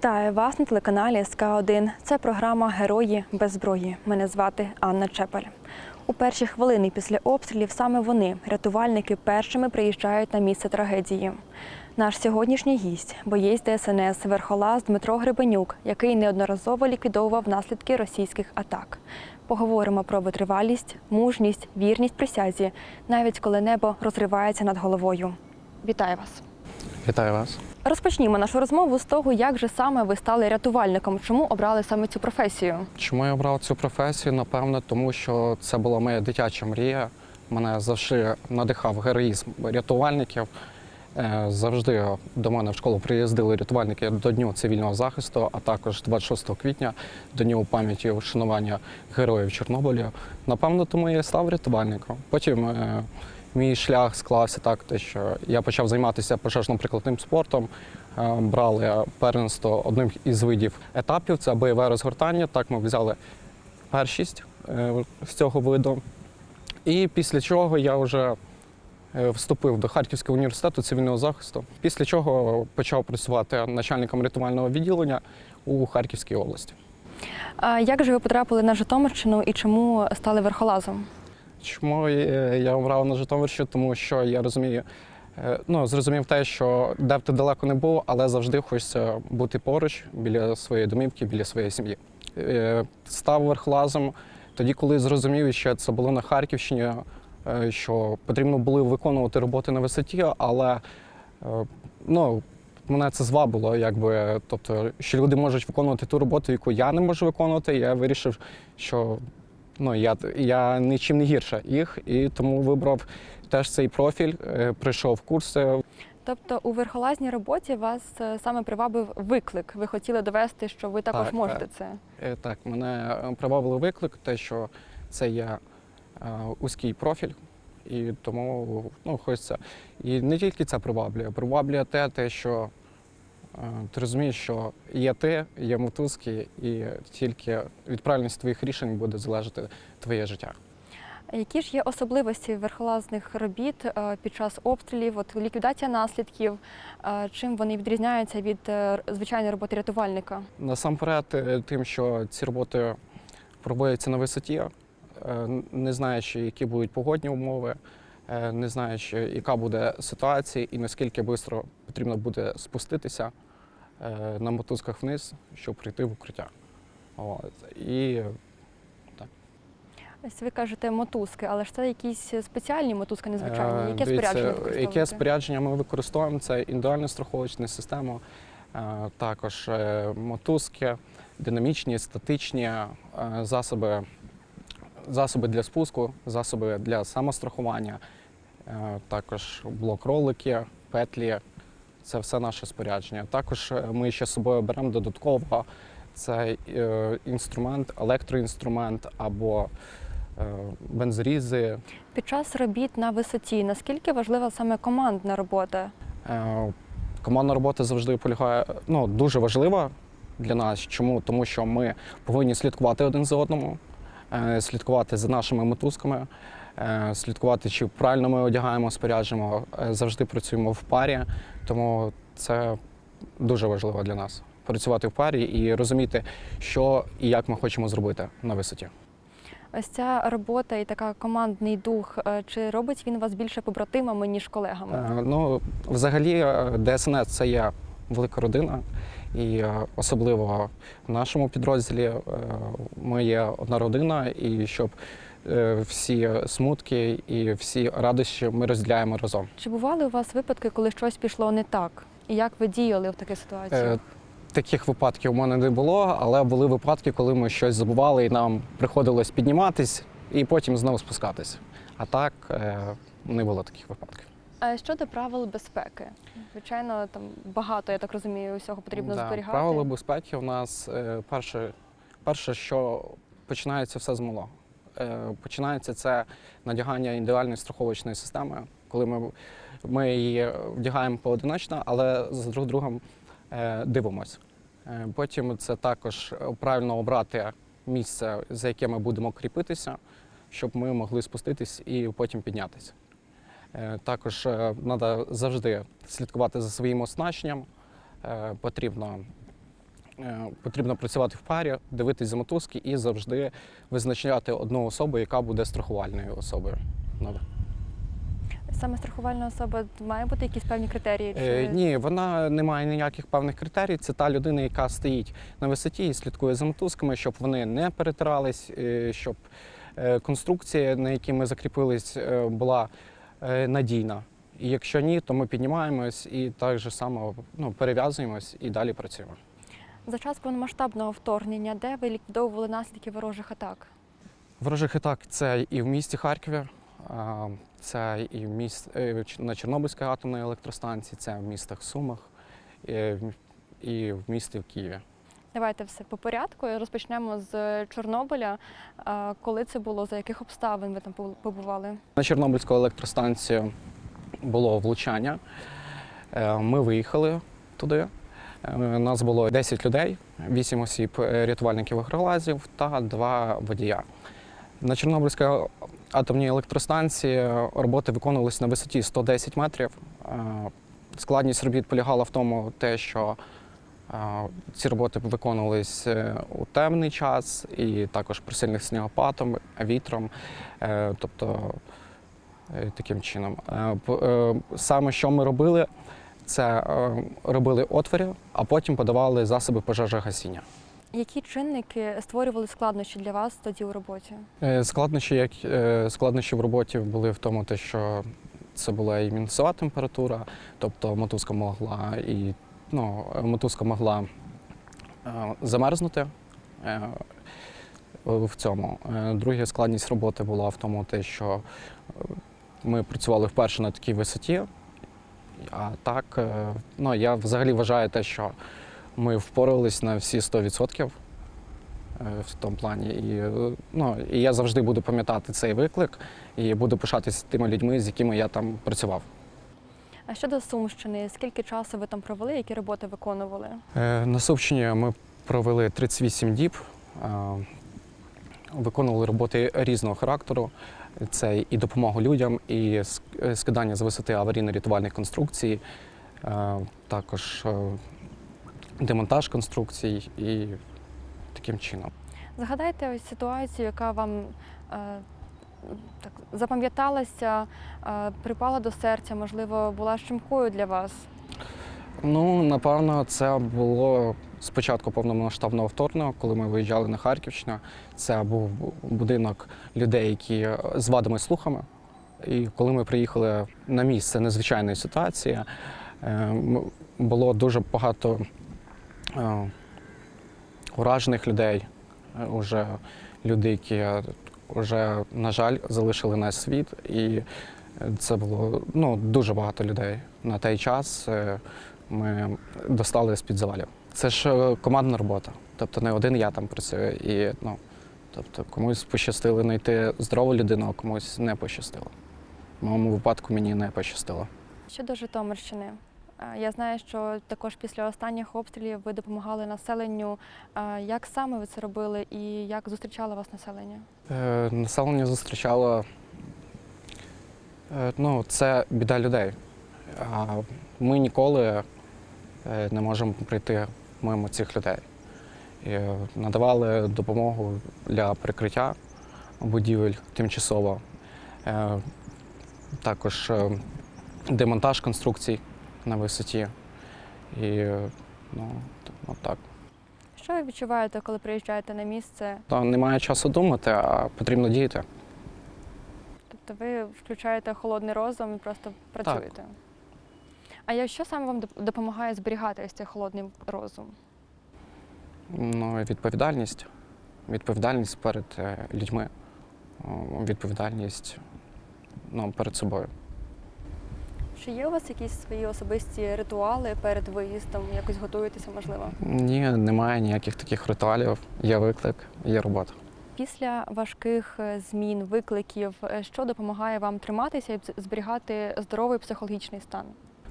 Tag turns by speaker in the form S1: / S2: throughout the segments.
S1: Вітаю вас на телеканалі СК 1 Це програма Герої без зброї. Мене звати Анна Чепель. У перші хвилини після обстрілів саме вони, рятувальники, першими приїжджають на місце трагедії. Наш сьогоднішній гість боєць ДСНС Верхолаз Дмитро Гребенюк, який неодноразово ліквідовував наслідки російських атак. Поговоримо про витривалість, мужність, вірність присязі, навіть коли небо розривається над головою. Вітаю вас!
S2: Вітаю вас.
S1: Розпочнімо нашу розмову з того, як же саме ви стали рятувальником. Чому обрали саме цю професію?
S2: Чому я обрав цю професію? Напевно, тому що це була моя дитяча мрія. Мене завжди надихав героїзм рятувальників. Е, Завжди до мене в школу приїздили рятувальники до Дню цивільного захисту, а також 26 квітня до Дню пам'яті вшанування героїв Чорнобиля. Напевно, тому я став рятувальником. Потім е, мій шлях склався так, що я почав займатися пожежно-прикладним спортом. Е, Брали первенство одним із видів етапів це бойове розгортання. Так ми взяли першість е, з цього виду. І після чого я вже е, вступив до Харківського університету цивільного захисту, після чого почав працювати начальником рятувального відділення у Харківській області.
S1: Як же ви потрапили на Житомирщину і чому стали верхолазом?
S2: Чому е, я обрав на Житомирщину? Тому що я розумію, е, ну зрозумів те, що де б ти далеко не був, але завжди хочеться бути поруч біля своєї домівки, біля своєї сім'ї. Е, Став верхлазом тоді, коли зрозумів, що це було на Харківщині, що потрібно було виконувати роботи на висоті, але ну. Мене це звабило, якби, тобто, що люди можуть виконувати ту роботу, яку я не можу виконувати. Я вирішив, що ну, я, я нічим не гірше їх, і тому вибрав теж цей профіль, е, прийшов курси.
S1: Тобто у верхолазній роботі вас е, саме привабив виклик. Ви хотіли довести, що ви також
S2: Так,
S1: можете
S2: так.
S1: це.
S2: Е, Так, мене е, виклик, те, що це є е, узький профіль, і тому ну, хочеться. І не тільки це приваблює, приваблює те, те, що ти розумієш, що є ти, є мотузки, і тільки від правильності твоїх рішень буде залежати твоє життя.
S1: Які ж є особливості верхолазних робіт е, під час обстрілів, от ліквідація наслідків? е, Чим вони відрізняються від е, звичайної роботи рятувальника?
S2: Насамперед, е, тим, що ці роботи проводяться на висоті, е, не знаючи, які будуть погодні умови, е, не знаючи, яка буде ситуація і наскільки швидко потрібно буде спуститися е, на мотузках вниз, щоб прийти в укриття. От. І
S1: Ось ви кажете мотузки, але ж це якісь спеціальні мотузки, незвичайні.
S2: Е,
S1: Яке
S2: дивіться,
S1: спорядження ви
S2: Яке спорядження ми використовуємо? Це індивідуальна страховочна система, е, також е, мотузки, динамічні, статичні е, засоби, засоби для спуску, засоби для самострахування, е, також блок-ролики, петлі. Це все наше спорядження. Також е, ми ще з собою беремо додатково це е, інструмент, електроінструмент або е, бензорізи,
S1: Під час робіт на висоті наскільки важлива саме командна робота?
S2: Е, Командна робота завжди полягає ну, дуже важлива для нас. Чому? Тому що ми повинні слідкувати один за одному, е, слідкувати за нашими мотузками, е, слідкувати, чи правильно ми одягаємо, споряджуємо, е, завжди працюємо в парі. Тому це дуже важливо для нас працювати в парі і розуміти, що і як ми хочемо зробити на висоті.
S1: Ось ця робота і така командний дух. е, Чи робить він вас більше побратимами ніж колегами?
S2: Е, Ну, взагалі, е, ДСНС це є велика родина, і е, особливо в нашому підрозділі е, ми є одна родина, і щоб е, всі смутки і всі радощі ми розділяємо разом.
S1: Чи бували у вас випадки, коли щось пішло не так? І як ви діяли в такій ситуації?
S2: Е, Таких випадків у мене не було, але були випадки, коли ми щось забували, і нам приходилось підніматись і потім знову спускатись. А так е, не було таких випадків.
S1: А щодо правил безпеки, звичайно, там багато, я так розумію, усього потрібно
S2: Да,
S1: зберігати.
S2: Правила безпеки у нас е, перше, перше, що починається все з малого. Е, Починається це надягання індивідуальної страховочної системи, коли ми, ми її вдягаємо поодиночно, але з друг другом е, дивимося. Е, Потім це також правильно обрати місце, за яке ми будемо кріпитися, щоб ми могли спуститись і потім піднятися. Також треба завжди слідкувати за своїм оснащенням. Потрібно Потрібно працювати в парі, дивитись за мотузки і завжди визначати одну особу, яка буде страхувальною особою. Ну,
S1: Саме страхувальна особа має бути якісь певні критерії?
S2: Е, ні, вона не має ніяких певних критерій. Це та людина, яка стоїть на висоті і слідкує за мотузками, щоб вони не перетирались, е, щоб е, конструкція, на якій ми закріпились, е, була е, надійна. І якщо ні, то ми піднімаємось і так же само ну, перев'язуємось і далі працюємо.
S1: За час повномасштабного вторгнення, де ви ліквідовували наслідки ворожих атак?
S2: Ворожих атак це і в місті Харкові, це і в міст, е, на Чорнобильській атомній електростанції, це в містах Сумах і в місті в Києві.
S1: Давайте все по порядку. Розпочнемо з Чорнобиля. Коли це було, за яких обставин ви там побували?
S2: На Чорнобильську електростанцію було влучання. Е, Ми виїхали туди. Е, Нас було 10 людей, 8 осіб е, рятувальників агроглазів та 2 водія. На Чорнобильській атомній електростанції роботи виконувалися на висоті 110 метрів. Е, Складність робіт полягала в тому, те, що е, ці роботи виконувалися у темний час і також при сильних снігопадом, вітром. Е, Тобто е, таким чином. Е, е, Саме що ми робили, це е, робили отвори, а потім подавали засоби пожежогасіння.
S1: Які чинники створювали складнощі для вас тоді у роботі?
S2: Е, Складнощі, як е, складнощі в роботі були в тому, те, що це була і мінусова температура, тобто мотузка могла і ну, мотузка могла замерзнути. В цьому. Друга складність роботи була в тому, те, що ми працювали вперше на такій висоті. А так, е, ну, я взагалі вважаю те, що ми впорались на всі 100% е, в тому плані. І, е, ну, і я завжди буду пам'ятати цей виклик і буду пишатися тими людьми, з якими я там працював.
S1: А щодо Сумщини, скільки часу ви там провели, які роботи виконували?
S2: Е, На Сумщині ми провели 38 діб, виконували роботи різного характеру. Це і допомога людям, і е, скидання з висоти аварійно-рятувальних конструкцій, е, також е, демонтаж конструкцій і таким чином.
S1: Згадайте ось ситуацію, яка вам так запам'яталася, припала до серця, можливо, була щемкою для вас.
S2: Ну, напевно, це було спочатку повномасштабного вторгнення, коли ми виїжджали на Харківщину. Це був будинок людей, які з вадами слухами. І коли ми приїхали на місце незвичайної ситуації, е, було дуже багато е, уражених людей, е, уже люди, які вже, на жаль, залишили наш світ. І це було ну, дуже багато людей на той час. Ми достали з-під завалів. Це ж е, командна робота. Тобто не один я там працюю. І, ну, тобто комусь пощастило знайти здорову людину, а комусь не пощастило. В моєму випадку мені не пощастило.
S1: Щодо Житомирщини, е, я знаю, що також після останніх обстрілів ви допомагали населенню. Е, Як саме ви це робили і як зустрічало вас населення?
S2: Е, населення зустрічало. Е, ну, це біда людей. Ми ніколи не можемо прийти мимо цих людей. І е, надавали допомогу для прикриття будівель тимчасово. Е, також е, демонтаж конструкцій на висоті. І е, ну, от так.
S1: Що ви відчуваєте, коли приїжджаєте на місце?
S2: Та немає часу думати, а потрібно діяти.
S1: Тобто ви включаєте холодний розум і просто працюєте? А я- що саме вам допомагає зберігати ось цей холодний розум?
S2: Ну, відповідальність. Відповідальність перед е, людьми, відповідальність ну, перед собою.
S1: Чи є у вас якісь свої особисті ритуали перед виїздом? Якось готуєтеся, можливо?
S2: Ні, немає ніяких таких ритуалів. Є виклик, є робота.
S1: Після важких е, змін, викликів, е, що допомагає вам триматися і зберігати здоровий психологічний стан?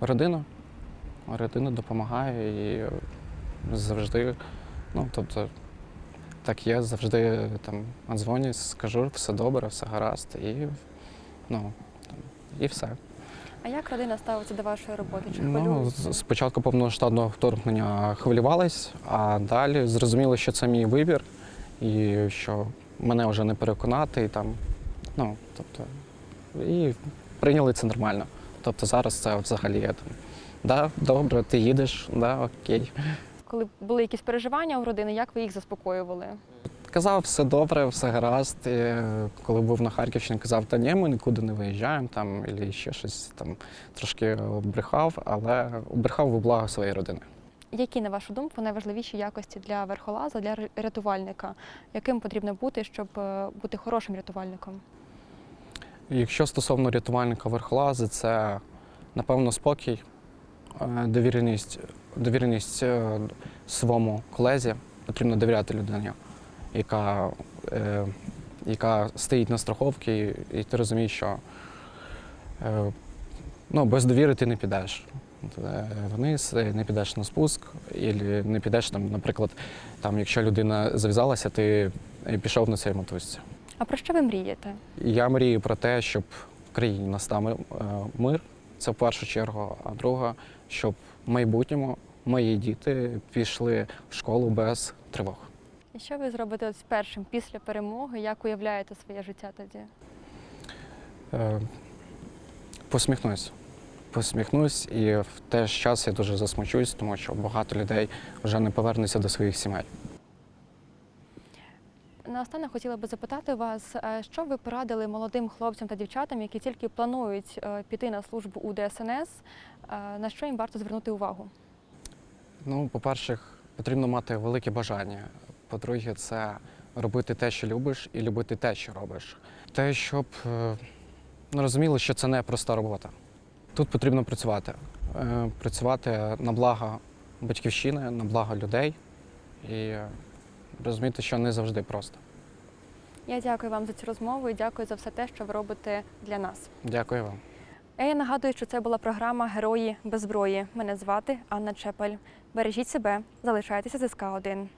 S2: Родина. Родина допомагає і завжди, ну, тобто, так є, завжди там дзвоню, скажу, все добре, все гаразд, і, ну, і все.
S1: А як родина ставиться до вашої роботи? Чи
S2: Ну, спочатку повномасштабного вторгнення хвилювались, а далі зрозуміли, що це мій вибір, і що мене вже не переконати. І там, ну, тобто, і прийняли це нормально. Тобто зараз це взагалі я там. Да, добре, ти їдеш, да, окей.
S1: Коли були якісь переживання у родини, як ви їх заспокоювали?
S2: Казав, все добре, все гаразд. І, е, коли був на Харківщині, казав, та ні, ми нікуди не виїжджаємо там, або ще щось там трошки брехав, але брехав у благо своєї родини.
S1: Які, на вашу думку, найважливіші якості для верхолаза, для рятувальника? Яким потрібно бути, щоб е, бути хорошим рятувальником?
S2: Якщо стосовно рятувальника верхолази, це напевно спокій, е, довіреність, довіреність е, своєму колезі. Потрібно довіряти людині, яка, е, яка стоїть на страховці, і ти розумієш, що ну, без довіри ти не підеш. Вниз, не підеш на спуск, і не підеш, там, наприклад, там, якщо людина зав'язалася, ти пішов на цій мотузці.
S1: А про що ви мрієте?
S2: Я мрію про те, щоб в країні настав е, мир. Це в першу чергу. А друга, щоб в майбутньому мої діти пішли в школу без тривог.
S1: І що ви зробите з першим після перемоги? Як уявляєте своє життя тоді?
S2: Е, Посміхнусь. Посміхнусь, і в той час я дуже засмучусь, тому що багато людей вже не повернуться до своїх сімей.
S1: Наостанок хотіла би запитати вас, е, що ви порадили молодим хлопцям та дівчатам, які тільки планують е, піти на службу у ДСНС, е, на що їм варто звернути увагу?
S2: Ну, по-перше, потрібно мати велике бажання. По-друге, це робити те, що любиш, і любити те, що робиш. Те, щоб ну, розуміли, що це не проста робота. Тут потрібно працювати. Працювати на благо батьківщини, на благо людей і розуміти, що не завжди просто.
S1: Я дякую вам за цю розмову і дякую за все те, що ви робите для нас.
S2: Дякую вам.
S1: А Я нагадую, що це була програма Герої без зброї. Мене звати Анна Чепель. Бережіть себе, залишайтеся з СК 1